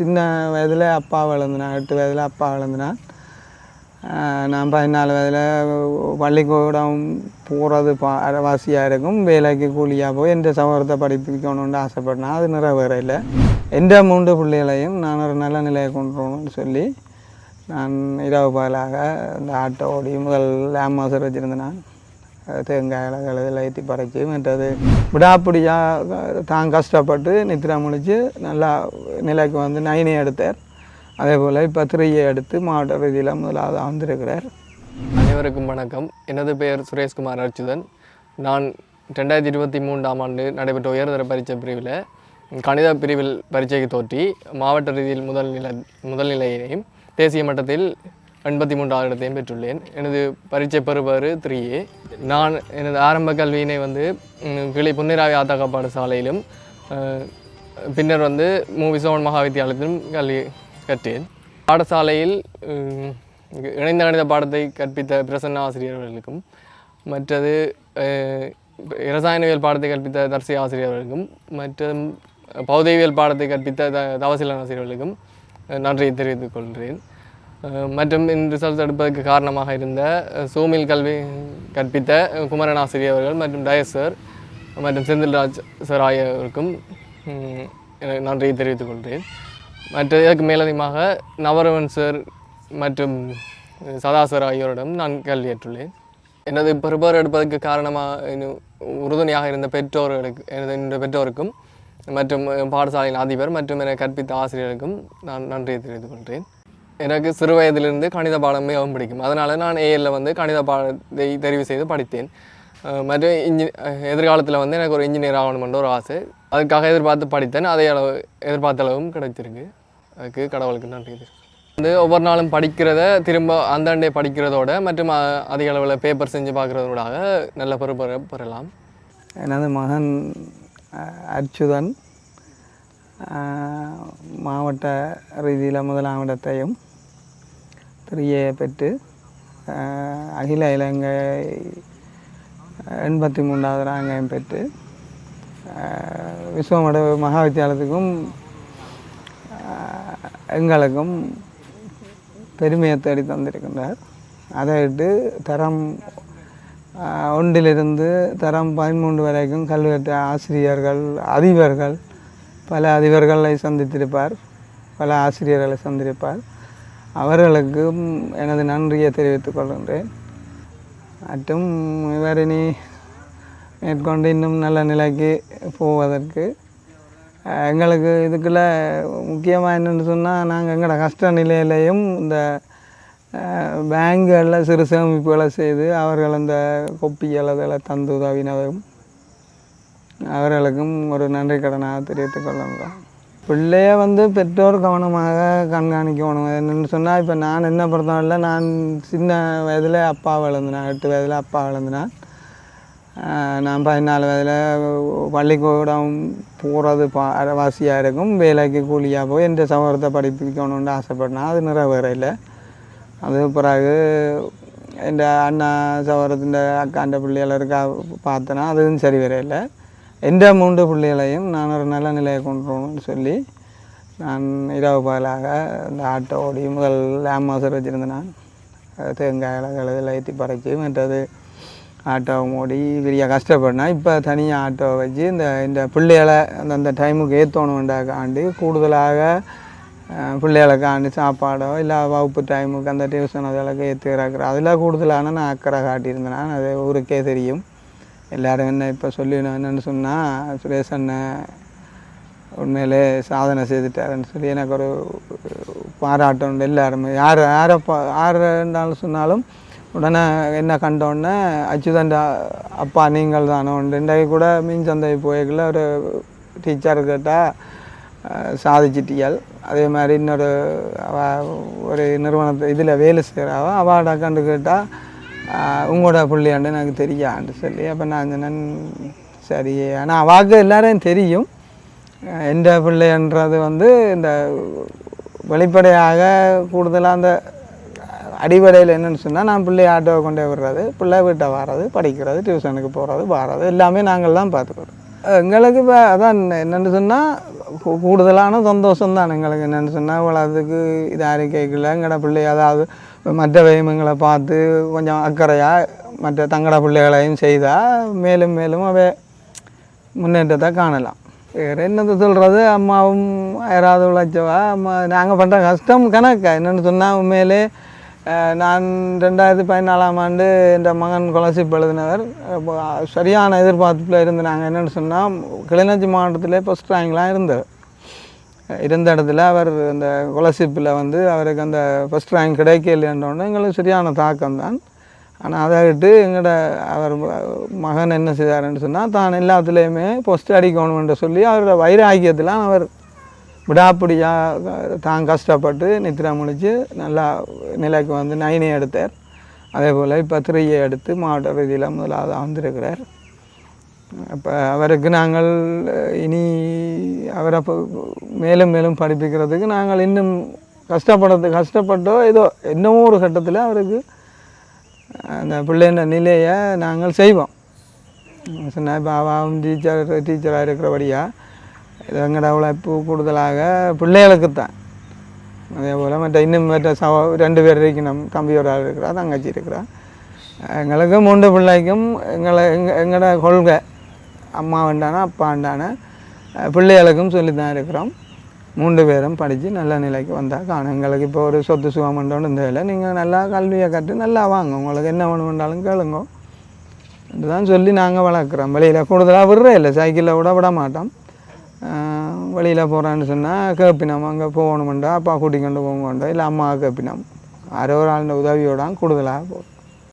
சின்ன வயதில் அப்பா வளர்ந்துனான் எட்டு வயதில் அப்பா வளர்ந்துனான். நான் பதினாலு வயதில் பள்ளிக்கூடம் போகிறது பா வாசியாக இருக்கும். வேலைக்கு கூலியாக போய் எந்த சகோதரத்தை படிப்பிக்கணும்னு ஆசைப்பட்டேன். அது நிறைவேறையில் எந்த மூன்று பிள்ளைகளையும் நான் ஒரு நல்ல நிலையை கொண்டு வரணும்னு சொல்லி நான் இரவு பகலாக இந்த ஆட்டோ ஓடி முதல் லேம் மாசர் வச்சுருந்தேன். நான் தேங்காய் கழுதில் ஏற்றி பறக்கி மற்றது விடாப்பிடியாக தான் கஷ்டப்பட்டு நித்திரா முடிச்சு நல்லா நிலைக்கு வந்து நைனி எடுத்தார். அதே போல் இப்போ திரையை எடுத்து மாவட்ட ரீதியில் முதலாவது வந்திருக்கிறார் அனைவருக்கும் வணக்கம். எனது பெயர் சுரேஷ்குமார் அர்ச்சுதன் நான் ரெண்டாயிரத்தி இருபத்தி மூன்றாம் ஆண்டு நடைபெற்ற உயர்தர பரீட்சை பிரிவில் கணித பிரிவில் பரீட்சைக்கு தோற்றி மாவட்ட ரீதியில் முதல் நிலை முதல் நிலையினையும் தேசிய மட்டத்தில் எண்பத்தி மூன்றாவது இடத்தையும் பெற்றுள்ளேன். எனது பரீட்சை பெறுவாறு த்ரீ ஏ. நான் எனது ஆரம்ப கல்வியினை வந்து கிளி கிளை புன்னிராவி ஆத்தாக்கா பாடசாலையிலும் பின்னர் வந்து மூவி சோழன் மகா வித்தியாலயத்திலும் கல்வி கற்றேன். பாடசாலையில் இணைந்த கணித பாடத்தை கற்பித்த பிரசன்ன ஆசிரியர்களுக்கும் மற்றது இரசாயனவியல் பாடத்தை கற்பித்த தர்சி ஆசிரியர்களுக்கும் மற்றும் பௌதவியல் பாடத்தை கற்பித்த த தவசிலன் ஆசிரியர்களுக்கும் நன்றியை தெரிவித்துக் கொள்கிறேன். மற்றும் இந்த ரிசல்ட்ஸ் எடுப்பதற்கு காரணமாக இருந்த சோமில் கல்வி கற்பித்த குமரன் ஆசிரியர் அவர்கள் மற்றும் டயஸ் சார் மற்றும் செந்தில்ராஜ் சார் ஆகியோருக்கும் நன்றியை தெரிவித்துக் கொள்கிறேன். மற்ற இதற்கு மேலதிகமாக நவரவன் சார் மற்றும் சதா சார் ஆகியோரிடம் நான் கல்வியேற்றுள்ளேன் எனது பெறுபார் எடுப்பதற்கு காரணமாக உறுதுணையாக இருந்த பெற்றோர்களுக்கு எனது என்னுடைய பெற்றோருக்கும் மற்றும் பாடசாலையின் அதிபர் மற்றும் என கற்பித்த ஆசிரியருக்கும் நான் நன்றியை தெரிவித்துக் கொள்கிறேன். எனக்கு சிறு வயதிலிருந்து கணித பாடம் மிகவும் பிடிக்கும். அதனால் நான் ஏஎல்ல வந்து கணித பாடத்தை தெரிவு செய்து படித்தேன். மற்றும் இன்ஜி எதிர்காலத்தில் வந்து எனக்கு ஒரு இன்ஜினியர் ஆகணுமென்ற ஒரு ஆசை. அதுக்காக எதிர்பார்த்து படித்தேன். அதே அளவு எதிர்பார்த்த அளவும் கிடைச்சிருக்கு. அதுக்கு கடவுளுக்கு நன்றி. வந்து ஒவ்வொரு நாளும் படிக்கிறத திரும்ப அந்தாண்டே படிக்கிறதோட மற்றும் அதிக அளவில் பேப்பர் செஞ்சு பார்க்குறதோடாக நல்ல பொறுப்பை பெறலாம். எனது மகன் அர்ச்சுதன் மாவட்ட ரீதியில் முதலாம் இடத்தையும் த்ரீயை பெற்று அகில இலங்கை எண்பத்தி மூன்றாவது ரேங்கையும் பெற்று விஸ்வமட மகா வித்தியாலயத்துக்கும் எங்களுக்கும் பெருமையை தேடி தந்திருக்கின்றார். அதை விட்டு தரம் ஒன்றிலிருந்து தரம் பதிமூன்று வரைக்கும் கல்வெட்டு ஆசிரியர்கள் அதிபர்கள் பல அதிபர்களை சந்தித்திருப்பார் பல ஆசிரியர்களை சந்திருப்பார் அவர்களுக்கும் எனது நன்றியை தெரிவித்துக் கொள்கின்றேன். மற்றும் இவர் இனி மேற்கொண்டு இன்னும் நல்ல நிலைக்கு போவதற்கு எங்களுக்கு இதுக்குள்ள முக்கியமாக என்னென்னு சொன்னால் நாங்கள் எங்களோட கஷ்ட நிலையிலையும் இந்த பேங்குகளில் சிறு சேமிப்புகளை செய்து அவர்கள் அந்த கொப்பிகள் அதெல்லாம் தந்து உதவினதும் அவர்களுக்கும் ஒரு நன்றி கடனாக தெரிவித்துக் கொள்ளுங்கள் பிள்ளைய வந்து பெற்றோர் கவனமாக கண்காணிக்கணும். என்னென்னு சொன்னால் இப்போ நான் என்ன பொறுத்தவரையில் நான் சின்ன வயதில் அப்பா வளர்ந்தினேன் எட்டு வயதில் அப்பா வளர்ந்தினேன் நான் பதினாலு வயதில் பள்ளிக்கூடம் போகிறது பா வாசியாக இருக்கும். வேலைக்கு கூலியாக போய் எந்த சகோதரத்தை படிப்பிக்கணும்னு ஆசைப்பட்டேன் அது நிறைவேற அது பிறகு என் அண்ணா சவரத்தின் அக்காண்ட பிள்ளைகள் இருக்கா பார்த்தேன்னா அதுவும் சரி வரையில்லை எந்த மூன்று பிள்ளைகளையும் நான் ஒரு நல்ல நிலையை கொண்டு வரணும்னு சொல்லி நான் இரவு பகலாக இந்த ஆட்டோ ஓடி முதல் லேம் வச்சுருந்தேன் நான். தேங்காய் இலகளை ஏற்றி பறைச்சி மற்றது ஆட்டோவை ஓடி பெரிய கஷ்டப்பட்டேன் இப்போ தனியாக ஆட்டோவை வச்சு இந்த இந்த பிள்ளைகளை அந்தந்த டைமுக்கு ஏற்றணுண்டாக்காண்டி கூடுதலாக அஹ், பிள்ளைகளுக்காண்டி சாப்பாடோ இல்லை வகுப்பு டைமுக்கு அந்த டியூஷன் அதெல்லாம் ஏற்றி இறக்குற அதில் கூடுதலான நான் அக்கறை காட்டியிருந்தேன். நான் அது ஊருக்கே தெரியும். எல்லாரும் என்ன இப்போ சொல்லிடணும் என்னென்னு சொன்னால் சுரேஷ் அண்ணன் உண்மையிலே சாதனை செய்துட்டாருன்னு சொல்லி எனக்கு ஒரு பாராட்டம் உண்டு எல்லாருமே. யார் யாரை பா இருந்தாலும் சொன்னாலும் உடனே என்ன கண்டோடனே அச்சுதண்டா அப்பா நீங்கள் உண்டு. இண்டாய்க்கூட கூட மீன் சந்தை போய்க்குள்ள ஒரு டீச்சர் கேட்டால் சாதிச்சிட்டியால். அதே மாதிரி இன்னொரு அவ ஒரு நிறுவனத்தை இதில் வேலை செய்கிறாவோ அவாட கண்டு கேட்டால் உங்களோட பிள்ளையாண்டு எனக்கு தெரியாண்டு சொல்லி. அப்போ நான் சொன்னேன் சரி. ஆனால் வாக்கு எல்லாரையும் தெரியும். எந்த பிள்ளைன்றது வந்து இந்த வெளிப்படையாக கூடுதலாக அந்த அடிப்படையில் என்னென்னு சொன்னால் நான் பிள்ளைய ஆட்டோவை கொண்டே விடுறது பிள்ளை வீட்டை வர்றது படிக்கிறது டியூஷனுக்கு போகிறது வர்றது எல்லாமே நாங்கள் தான் பார்த்துக்கிறோம். எங்களுக்கு இப்போ அதான் என்னென்னு சொன்னால் கூடுதலான சந்தோஷம் தான் எங்களுக்கு என்னென்னு சொன்னால் இவ்வளோத்துக்கு இதாக கேட்கல எங்களோட பிள்ளை அதாவது மற்ற வைமங்களை பார்த்து கொஞ்சம் அக்கறையாக மற்ற தங்கட பிள்ளைகளையும் செய்தால் மேலும் மேலும் அவை முன்னேற்றத்தை காணலாம். வேறு என்னது சொல்கிறது அம்மாவும் யாராவது உழைச்சவா? அம்மா நாங்கள் பண்ணுற கஷ்டம் கணக்கா? என்னென்னு சொன்னால் உண்மையிலே நான் ரெண்டாயிரத்தி பதினாலாம் ஆண்டு என் மகன் கொலசிப் எழுதினவர் சரியான எதிர்பார்ப்பில் இருந்து நாங்கள் என்னென்னு சொன்னால் கிளிநொச்சி மாவட்டத்திலே ஃபஸ்ட் ரேங்க்லாம் இருந்தவர். இருந்த இடத்துல அவர் அந்த கொலசிப்பில் வந்து அவருக்கு அந்த ஃபஸ்ட் ரேங்க் கிடைக்கலன்றோடனே எங்களுக்கு சரியான தாக்கம் தான். ஆனால் அதை விட்டு எங்களோட அவர் மகன் என்ன செய்தாருன்னு சொன்னால் தான் எல்லாத்துலேயுமே பொஸ்ட் அடிக்கணும்ன்ற சொல்லி அவரோட வைராக்கியத்தில் அவர் விடாப்பிடியாக தான் கஷ்டப்பட்டு நித்திரா முடித்து நல்லா நிலைக்கு வந்து நைனை எடுத்தார். அதே போல் இப்போ திரையை எடுத்து மாவட்ட ரீதியில் முதலாவது வந்திருக்கிறார் அப்போ அவருக்கு நாங்கள் இனி அவரை மேலும் மேலும் படிப்பிக்கிறதுக்கு நாங்கள் இன்னும் கஷ்டப்படுறது கஷ்டப்பட்டோ ஏதோ இன்னமும் ஒரு கட்டத்தில் அவருக்கு அந்த பிள்ளைன்ற நிலையை நாங்கள் செய்வோம். சொன்னால் இப்போ அவன் டீச்சர் டீச்சராக இருக்கிறபடியாக இது எங்களோட உழைப்பு கூடுதலாக பிள்ளைகளுக்கு தான் அதே போல் மற்ற இன்னும் மற்ற சவ ரெண்டு பேர் இருக்கணும் தம்பி ஒரு ஆள் இருக்கிறா தங்கச்சி இருக்கிறா எங்களுக்கு மூன்று பிள்ளைக்கும் எங்களை எங்க எங்களோட கொள்கை. அம்மா வேண்டானா அப்பா வேண்டான பிள்ளைகளுக்கும் சொல்லி தான் இருக்கிறோம். மூன்று பேரும் படித்து நல்ல நிலைக்கு வந்தால் காணும். எங்களுக்கு இப்போ ஒரு சொத்து சுகம் பண்ணுறோன்னு இந்த நீங்கள் நல்லா கல்வியை கற்று நல்லா வாங்க உங்களுக்கு என்ன வேணும் வேண்டாலும் கேளுங்க. இதுதான் சொல்லி நாங்கள் வளர்க்குறோம். வெளியில் கூடுதலாக விடுறே இல்லை. சைக்கிளில் விட விட மாட்டோம். வெளியில் போகிறான்னு சொன்னால் கேப்பினோம். அங்கே போகணுமெண்டோ அப்பா கூட்டிக்கொண்டு போகணுண்டோ இல்லை அம்மா கேப்பினோம். யாரோ ஒரு ஆளுடைய உதவியோட கூடுதலாக போகும்